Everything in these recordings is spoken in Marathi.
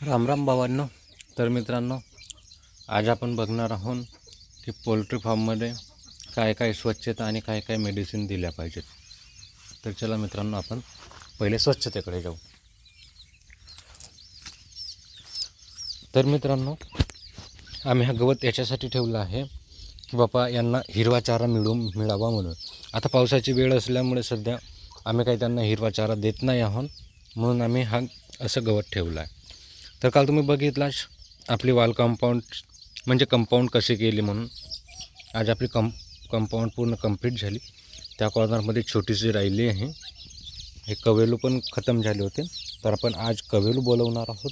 राम राम भावांनो. तर मित्रांनो आज आपण बघणार आहोत की पोल्ट्री फार्ममध्ये काय काय स्वच्छता आणि काय काय मेडिसिन दिल्या पाहिजेत. तर चला मित्रांनो आपण पहिले स्वच्छतेकडे जाऊ. तर मित्रांनो आम्ही हा गवत याच्यासाठी ठेवला आहे की बापा यांना हिरवा चारा मिळू मिळावा म्हणून. आता पावसाची वेळ असल्यामुळे सध्या आम्ही काही त्यांना हिरवा चारा देत नाही आहोत म्हणून आम्ही हा असं गवत ठेवलं आहे. तर काल तुम्ही बघितलाच आपली वाल कंपाऊंड म्हणजे कंपाऊंड कशी केली म्हणून. आज आपली कं कंपाऊंड पूर्ण कंप्लीट झाली. त्या कॉर्नरमध्ये छोटीशी राहिली आहे. हे कवेलू पण खतम झाले होते. तर आपण आज कवेलू बोलवणार आहोत.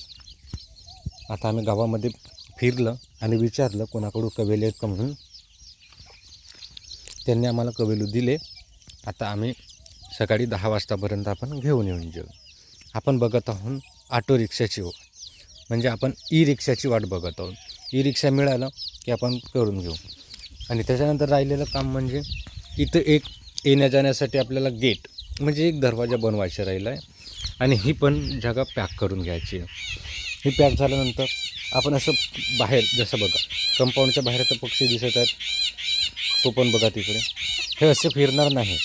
आता आम्ही गावामध्ये फिरलं आणि विचारलं कोणाकडून कवेले आहेत का म्हणून. त्यांनी आम्हाला कवेलू दिले. आता आम्ही सकाळी दहा वाजतापर्यंत आपण घेऊन येऊन जेऊ. आपण बघत आहोत ऑटो रिक्षाची वाट म्हणजे आपण ई रिक्षाची वाट बघत आहोत. ई रिक्षा मिळालं की आपण करून घेऊ. आणि त्याच्यानंतर राहिलेलं काम म्हणजे इथं एक येण्या जाण्यासाठी आपल्याला गेट म्हणजे एक दरवाजा बनवायचा राहिला आहे आणि ही पण जागा पॅक करून घ्यायची आहे. ही पॅक झाल्यानंतर आपण असं बाहेर जसं बघा कंपाऊंडच्या बाहेर तर पक्षी दिसत आहेत. तो पण बघा तिकडे. हे असे फिरणार नाही.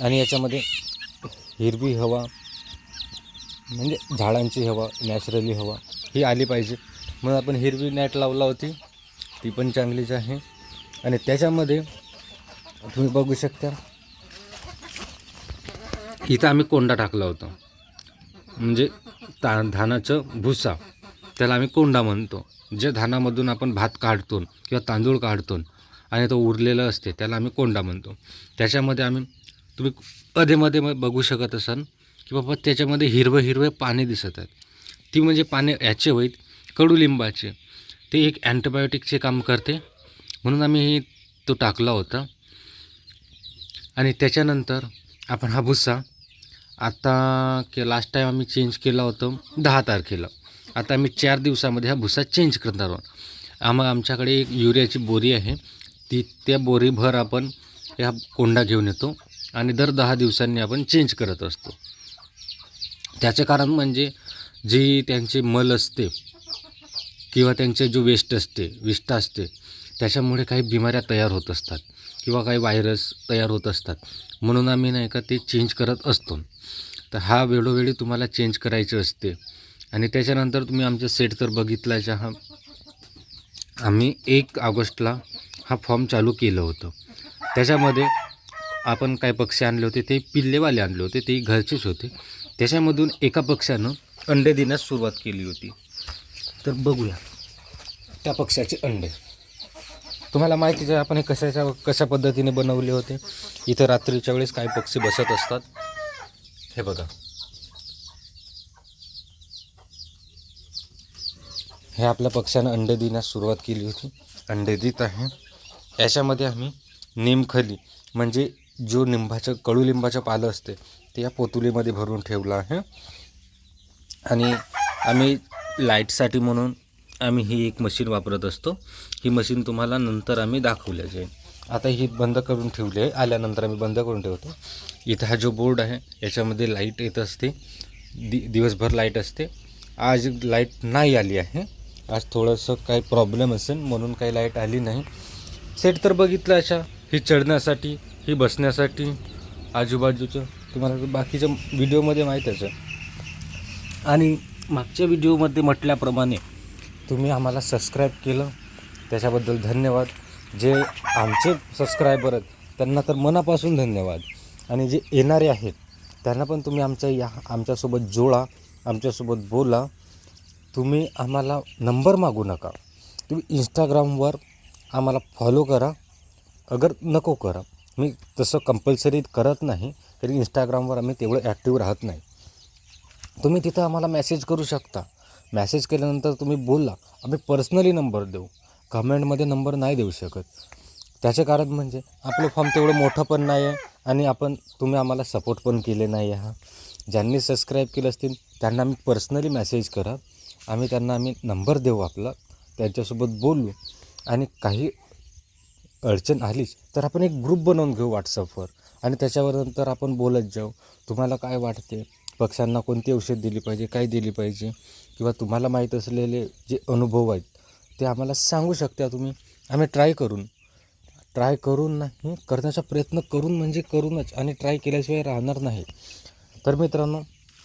आणि याच्यामध्ये हिरवी हवा म्हणजे झाडांची हवा नॅचरली हवा ही आली पाहिजे. म्हणून आपण हिरवी नॅट लावला होती. ती पण चांगलीच आहे. आणि त्याच्यामध्ये तुम्ही बघू शकता इथं आम्ही कोंडा टाकला होता. म्हणजे ता धानाचं भुसा त्याला आम्ही कोंडा म्हणतो. जे धानामधून आपण भात काढतो किंवा तांदूळ काढतो आणि तो उरलेलं असते त्याला आम्ही कोंडा म्हणतो. त्याच्यामध्ये आम्ही तुम्ही अधेमध्ये मग बघू शकत असाल की बाबा त्याच्यामध्ये हिरवं हिरवे पाने दिसत आहेत. ती म्हणजे पाने याचे होईत कडुलिंबाचे. ते एक अँटीबायोटिकचे काम करते. म्हणून आम्ही तो टाकला होता. आणि त्याच्यानंतर आपण हा भुस्सा आता के लास्ट टाईम आम्ही चेंज केला होतं दहा तारखेला. आता आम्ही चार दिवसामध्ये हा भुस्सा चेंज करणार आहोत. आम्हा आमच्याकडे एक युरियाची बोरी आहे. ती त्या बोरीभर आपण ह्या कोंडा घेऊन येतो. आणि दर दहा दिवसांनी आपण चेंज करत असतो. त्याचे कारण म्हणजे जी त्यांचे मल असते किंवा त्यांचे जो वेस्ट असते विष्ट असते त्याच्यामुळे काही बिमाऱ्या तयार होत असतात किंवा काही व्हायरस तयार होत असतात. म्हणून आम्ही नाही का ते चेंज करत असतो. तर हा वेळोवेळी तुम्हाला चेंज करायचे असते. आणि त्याच्यानंतर तुम्ही आमचं सेट तर बघितलाच हा आम्ही एक ऑगस्टला हा फॉर्म चालू केलं होतं. त्याच्यामध्ये आपण काय पक्षी आणले होते ते पिल्लेवाले आणले होते ते घरचेच होते. त्याच्यामधून एका पक्षानं अंडे देण्यास सुरुवात केली होती. तर बघूया. त्या पक्षाचे अंडे. तुम्हाला माहितीच आहे आपण हे कशाच्या कशा पद्धतीने बनवले होते? इथं रात्रीच्या वेळेस काही पक्षी बसत असतात. हे बघा. हे आपल्या पक्ष्यानं अंडे देण्यास सुरुवात केली होती. अंडे देत आहे. याच्यामध्ये आम्ही निमखली म्हणजे जो निंबाचं कडुलिंबाचं पालं असते ते या पोतुलीमध्ये भरून ठेवलं आहे. आणि आम्ही लाईटसाठी म्हणून आम्ही ही एक मशीन वापरत असतो. ही मशीन तुम्हाला नंतर आम्ही दाखवल्या जाईल आता ही बंद करून ठेवली आहे. आल्यानंतर आम्ही बंद करून ठेवतो. इथं हा जो बोर्ड आहे याच्यामध्ये लाइट येत असते. दि दिवसभर लाइट असते. आज लाइट नाही आली आहे. आज थोडंसं काही प्रॉब्लेम असेल म्हणून काही लाइट आली नाही. सेट तर बघितलं अशा. ही चढण्यासाठी ही बसण्यासाठी आजूबाजूचं तुम्हाला बाकीच्या व्हिडिओमध्ये माहीतच आहे आणि मागच्या व्हिडिओमध्ये म्हटल्याप्रमाणे तुम्ही आम्हाला सबस्क्राईब केलं. त्याच्याबद्दल धन्यवाद. जे आमचे सबस्क्रायबर आहेत त्यांना तर मनापासून धन्यवाद. आणि जे येणारे आहेत त्यांना पण तुम्ही आमच्या या आमच्यासोबत जोडा आमच्यासोबत बोला. तुम्ही आम्हाला नंबर मागू नका. तुम्ही इंस्टाग्रामवर आम्हाला फॉलो करा. अगर नको करा. मी तसं कंपल्सरी करत नाही. तरी इंस्टाग्रामवर आम्ही तेवढं ॲक्टिव्ह राहत नाही. तुम्ही तिथं आम्हाला मेसेज करू शकता. मेसेज केल्यानंतर तुम्ही बोलला आम्ही पर्सनली नंबर देऊ. कमेंटमध्ये नंबर नाही देऊ शकत. त्याचे कारण म्हणजे आपलं फॉर्म तेवढं मोठं पण नाही आहे आणि आपण तुम्ही आम्हाला सपोर्ट पण केले नाही आहे ज्यांनी सबस्क्राईब केलं असतील त्यांना आम्ही पर्सनली मेसेज करा. आम्ही त्यांना आम्ही नंबर देऊ आपला. त्यांच्यासोबत बोलू. आणि काही अडचण आलीच तर आपण एक ग्रुप बनवून घेऊ व्हॉट्सअपवर आणि त्याच्यावर नंतर आपण बोलत जाऊ. तुम्हाला काय वाटते? पक्ष्यांना कोणती औषध दिली पाहिजे? काय दिली पाहिजे? किंवा तुम्हाला माहीत असलेले जे अनुभव आहेत ते आम्हाला सांगू शकता तुम्ही? आम्ही ट्राय करून. ट्राय करून नाही करण्याचा प्रयत्न करून म्हणजे करूनच आणि ट्राय केल्याशिवाय राहणार नाही. तर मित्रांनो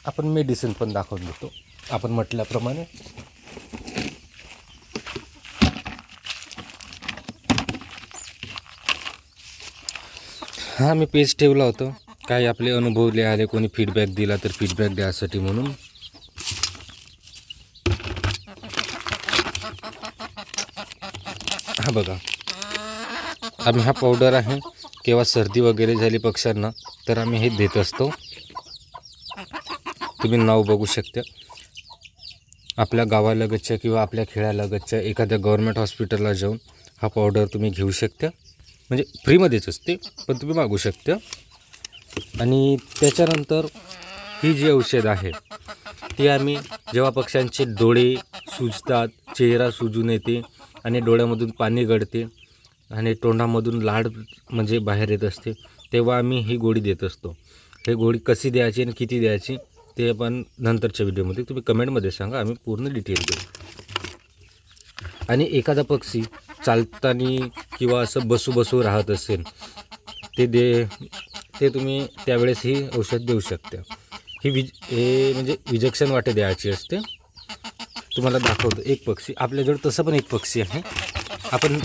आपण मेडिसिन पण दाखवून देतो. आपण म्हटल्याप्रमाणे हां मी पेज ठेवला होतं. काही आपले अनुभव लिहाले कोणी फीडबॅक दिला तर फीडबॅक द्यासाठी म्हणून. हा बघा. आम्ही हा पावडर आहे केव्हा सर्दी वगैरे झाली पक्ष्यांना तर आम्ही हे देत असतो. तुम्ही नाव बघू शकता. आपल्या गावालगतच्या किंवा आपल्या खेड्यालगतच्या एखाद्या गव्हर्मेंट हॉस्पिटलला जाऊन हा पावडर तुम्ही घेऊ शकता. म्हणजे फ्रीमध्येच असते पण तुम्ही मागू शकता. आणि त्याच्यानंतर ही जी औषध आहे ती आम्ही जेव्हा पक्ष्यांचे डोळे सुजतात चेहरा सुजून येते आणि डोळ्यामधून पाणी गळते आणि तोंडामधून लाड म्हणजे बाहेर येत असते तेव्हा आम्ही ही गोळी देत असतो. हे गोळी कशी द्यायची आणि किती द्यायची ते आपण नंतरच्या व्हिडिओमध्ये तुम्ही कमेंटमध्ये सांगा आम्ही पूर्ण डिटेल देऊ. आणि एखादा पक्षी चालताना किंवा असं बसू बसू राहत असेल ते दे ते तुम्ही त्यावेळेस ही औषध देऊ शकता. ही विज हे म्हणजे विजक्शन वाटे द्यायची असते. तुम्हाला दाखवतो एक पक्षी. आपल्याजवळ तसं पण एक पक्षी आहे. आपण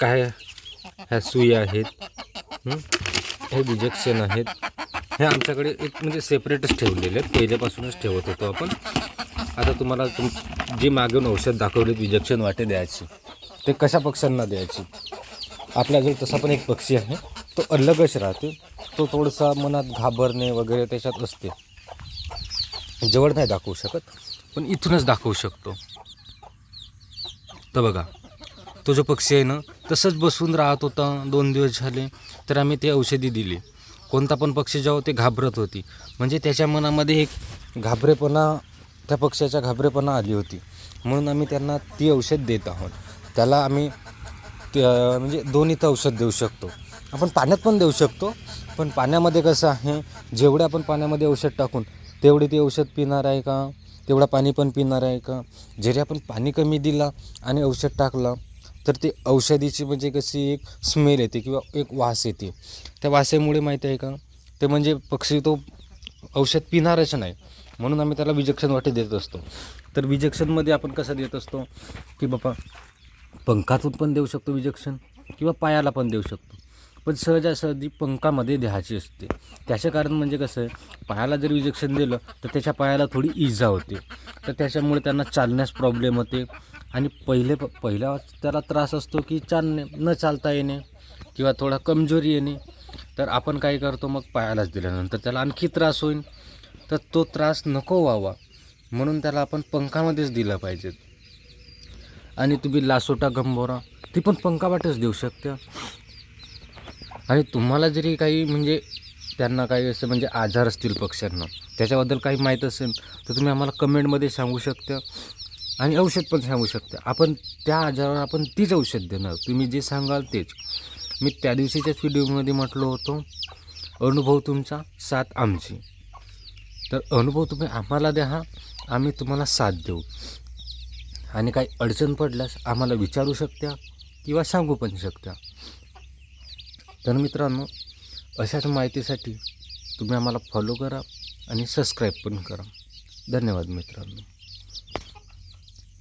काय ह्या सुई आहेत हे? विजक्षण आहेत. हे आमच्याकडे एक म्हणजे सेपरेटच ठेवलेले आहेत. पहिल्यापासूनच ठेवत होतो आपण. आता तुम्हाला तुम जी मागून औषध दाखवले विजक्षण वाटे द्यायची. ते कशा पक्ष्यांना द्यायची? आपल्याजवळ तसा पण एक पक्षी आहे. तो अलगच राहते. तो थोडासा मनात घाबरणे वगैरे त्याच्यात असते. जवळ नाही दाखवू शकत पण इथूनच दाखवू शकतो. तर बघा तो जो पक्षी आहे ना तसंच बसून राहत होता. दोन दिवस झाले तर आम्ही ते औषधी दिली. कोणता पण पक्षी जेव्हा ते घाबरत होती म्हणजे त्याच्या मनामध्ये एक घाबरेपणा त्या पक्ष्याच्या घाबरेपणा आली होती. म्हणून आम्ही त्यांना ती औषध देत आहोत. त्याला आम्ही म्हणजे म्हणजे तर औषध देऊ शकतो. आपण पाण्यात पण देऊ शकतो पण पाण्यामध्ये कसं आहे जेवढे आपण पाण्यामध्ये औषध टाकून तेवढे ते औषध पिणार आहे का? तेवढा पाणी पण पिणार आहे का? जरी आपण पाणी कमी दिला आणि औषध टाकलं तर ते औषधीची म्हणजे कशी एक स्मेल येते किंवा एक वास येते. त्या वासामुळे माहीत आहे का? ते म्हणजे पक्षी तो औषध पिणारच नाही. म्हणून आम्ही त्याला विजक्षण वाटे देत असतो. तर विजक्षणमध्ये आपण कसं देत असतो की बाबा पंखातून पण देऊ शकतो विजक्शन किंवा पायाला पण देऊ शकतो. पण सहजासहजी पंखामध्ये द्यायची असते. त्याचं कारण म्हणजे कसं आहे पायाला जर विजेक्शन दिलं तर त्याच्या पायाला थोडी इजा होते. तर त्याच्यामुळे त्यांना चालण्यास प्रॉब्लेम होते. आणि पहिले प पहिला त्याला त्रास असतो की चालणे न चालता येणे किंवा थोडा कमजोरी येणे. तर आपण काय करतो मग पायालाच दिल्यानंतर त्याला आणखी त्रास होईल. तर तो त्रास नको व्हावा. म्हणून त्याला आपण पंखामध्येच दिलं पाहिजे. आणि तुम्ही लासोटा गंभोरा ती पण पंखावाटच देऊ शकता. आणि तुम्हाला जरी काही म्हणजे त्यांना काही असं म्हणजे आजार असतील पक्ष्यांना त्याच्याबद्दल काही माहीत असेल तर तुम्ही आम्हाला कमेंटमध्ये सांगू शकता. आणि औषध पण सांगू शकता. आपण त्या आजारावर आपण तीच औषध देणार. तुम्ही जे सांगाल तेच. मी त्या दिवशीच्याच व्हिडिओमध्ये म्हटलो होतो अनुभव तुमचा साथ आमची. तर अनुभव तुम्ही आम्हाला द्या आम्ही तुम्हाला साथ देऊ. आणि काही अडचण पडल्यास आम्हाला विचारू शकता किंवा सांगू पण शकता तर मित्रांनो अशाच माहितीसाठी तुम्ही आम्हाला फॉलो करा आणि सबस्क्राईब पण करा. धन्यवाद मित्रांनो.